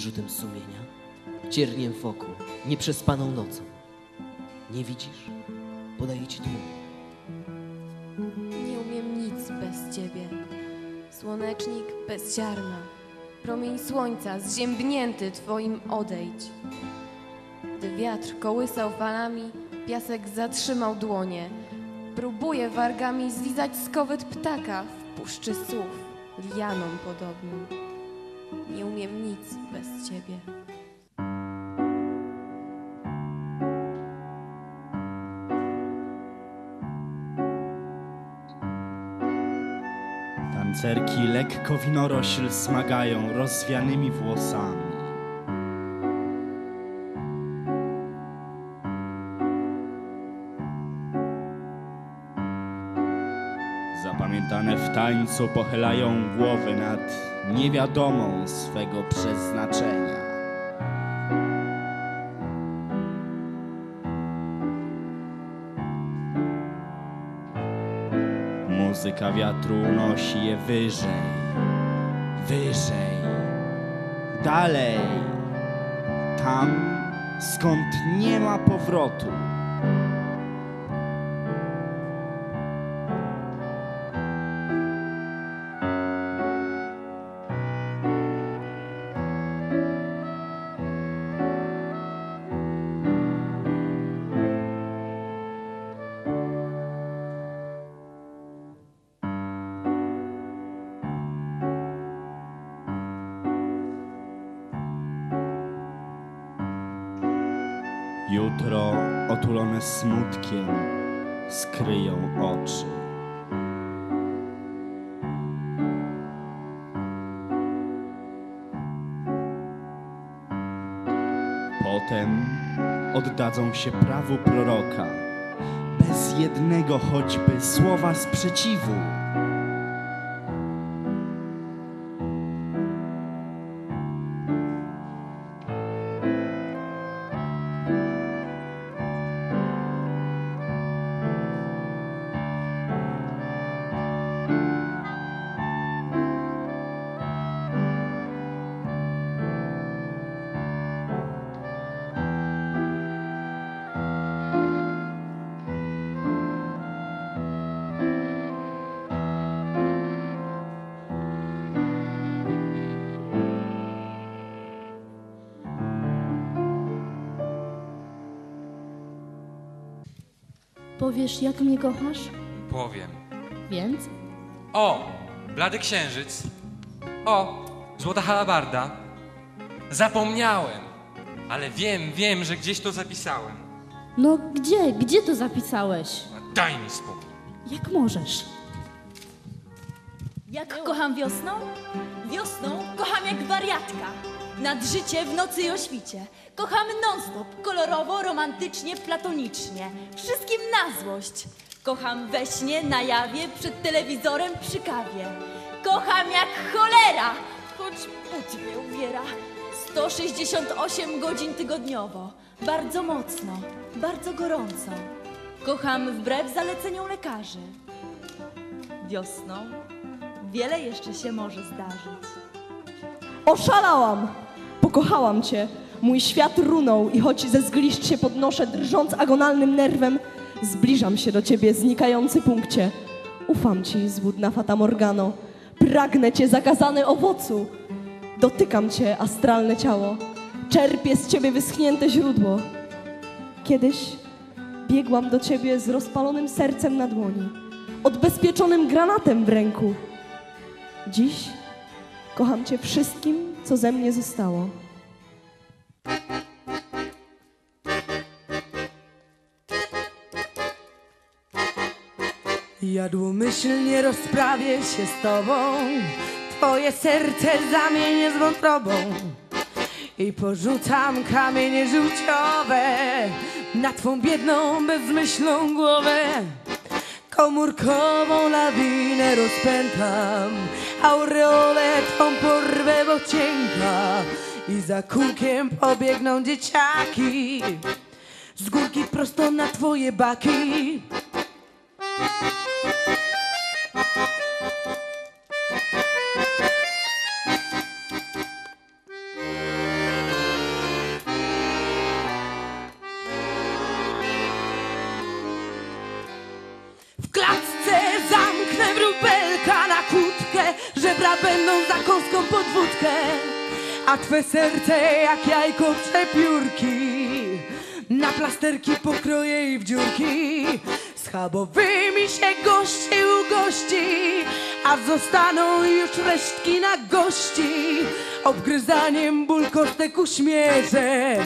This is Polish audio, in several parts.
wyrzutem sumienia, cierniem w oku, nieprzespaną nocą. Nie widzisz? Podaję ci dłoń. Nie umiem nic bez ciebie. Słonecznik bez ziarna. Promień słońca zziębnięty twoim odejdź. Gdy wiatr kołysał falami, piasek zatrzymał dłonie. Próbuje wargami zlizać skowyt ptaka w puszczy słów, lianom podobnym. Nie umiem nic bez ciebie. Tancerki lekko winorośl smagają rozwianymi włosami. Zapamiętane w tańcu pochylają głowy nad niewiadomą swego przeznaczenia. Muzyka wiatru unosi je wyżej, wyżej, dalej, tam skąd nie ma powrotu. Jutro otulone smutkiem skryją oczy. Potem oddadzą się prawu proroka, bez jednego choćby słowa sprzeciwu. Powiesz, jak mnie kochasz? Powiem. Więc? O! Blady księżyc. O! Złota halabarda. Zapomniałem. Ale wiem, wiem, że gdzieś to zapisałem. No gdzie? Gdzie to zapisałeś? Daj mi spokój. Jak możesz? Jak kocham wiosną? Wiosną kocham jak wariatka. Nad życie w nocy i o świcie. Kocham non-stop, kolorowo, romantycznie, platonicznie. Wszystkim na złość. Kocham we śnie, na jawie, przed telewizorem, przy kawie. Kocham jak cholera, choć but mnie uwiera. 168 godzin tygodniowo. Bardzo mocno, bardzo gorąco. Kocham wbrew zaleceniom lekarzy. Wiosną wiele jeszcze się może zdarzyć. Oszalałam! Pokochałam cię. Mój świat runął i choć ze zgliszcz się podnoszę, drżąc agonalnym nerwem, zbliżam się do ciebie, znikający punkcie. Ufam ci, złudna Fata Morgano. Pragnę cię, zakazany owocu. Dotykam cię, astralne ciało. Czerpię z ciebie wyschnięte źródło. Kiedyś biegłam do ciebie z rozpalonym sercem na dłoni, odbezpieczonym granatem w ręku. Dziś kocham cię wszystkim, co ze mnie zostało. Jadłomyślnie rozprawię się z tobą Twoje serce zamienię z wątrobą I porzucam kamienie żółciowe Na twą biedną, bezmyślną głowę Komórkową lawinę rozpętam Aureolę twą porwę, bo cienka. I za kółkiem pobiegną dzieciaki. Z górki prosto na twoje baki krakowską podwódkę, a twe serce jak jajko przepiórki. Na plasterki pokroję i w dziurki, schabowymi się gości ugości, a zostaną już resztki na gości. Obgryzaniem ból kostek uśmierzę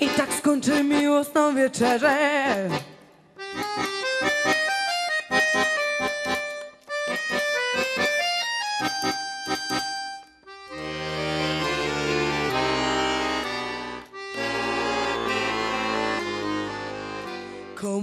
i tak skończę miłosną wieczerzę.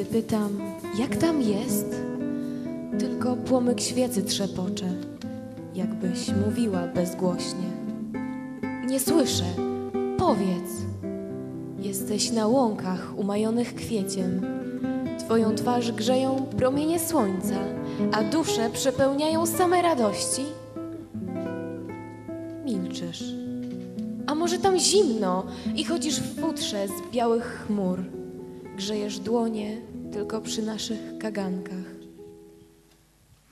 Gdy pytam, jak tam jest, tylko płomyk świecy trzepocze, jakbyś mówiła bezgłośnie. Nie słyszę, powiedz. Jesteś na łąkach umajonych kwieciem. Twoją twarz grzeją promienie słońca, a dusze przepełniają same radości. Milczysz. A może tam zimno i chodzisz w futrze z białych chmur. Grzejesz dłonie tylko przy naszych kagankach.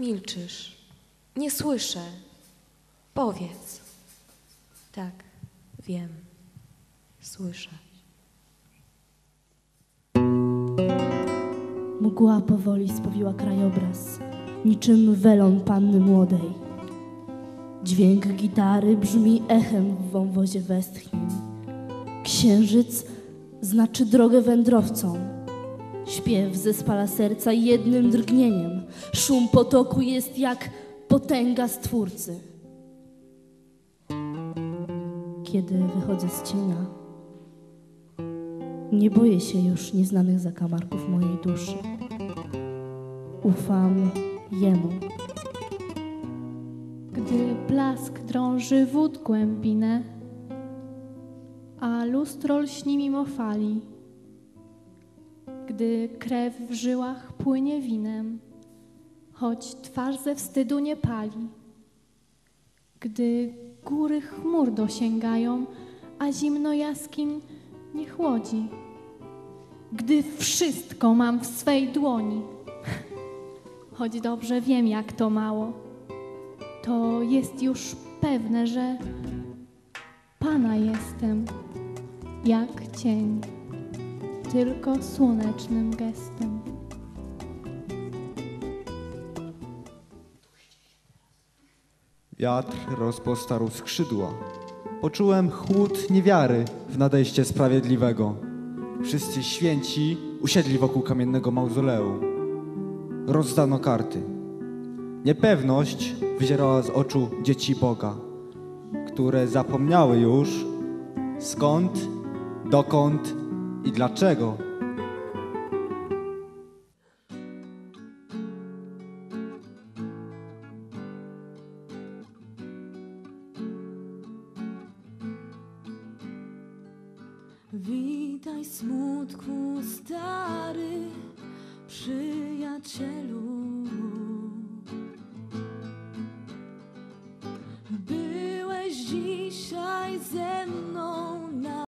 Milczysz. Nie słyszę. Powiedz. Tak, wiem. Słyszę. Mgła powoli spowiła krajobraz, niczym welon panny młodej. Dźwięk gitary brzmi echem w wąwozie westchnień. Księżyc znaczy drogę wędrowcom. Śpiew zespala serca jednym drgnieniem. Szum potoku jest jak potęga Stwórcy. Kiedy wychodzę z cienia, nie boję się już nieznanych zakamarków mojej duszy. Ufam Jemu. Gdy blask drąży wód głębinę, a lustro lśni mimo fali, gdy krew w żyłach płynie winem, choć twarz ze wstydu nie pali, gdy góry chmur dosięgają, a zimno jaskiń nie chłodzi, gdy wszystko mam w swej dłoni, choć dobrze wiem, jak to mało to jest już pewne, że Pana jestem, jak cień, tylko słonecznym gestem. Wiatr rozpostarł skrzydła. Poczułem chłód niewiary w nadejście sprawiedliwego. Wszyscy święci usiedli wokół kamiennego mauzoleum. Rozdano karty. Niepewność wyzierała z oczu dzieci Boga, które zapomniały już skąd, dokąd i dlaczego. Witaj smutku stary przyjacielu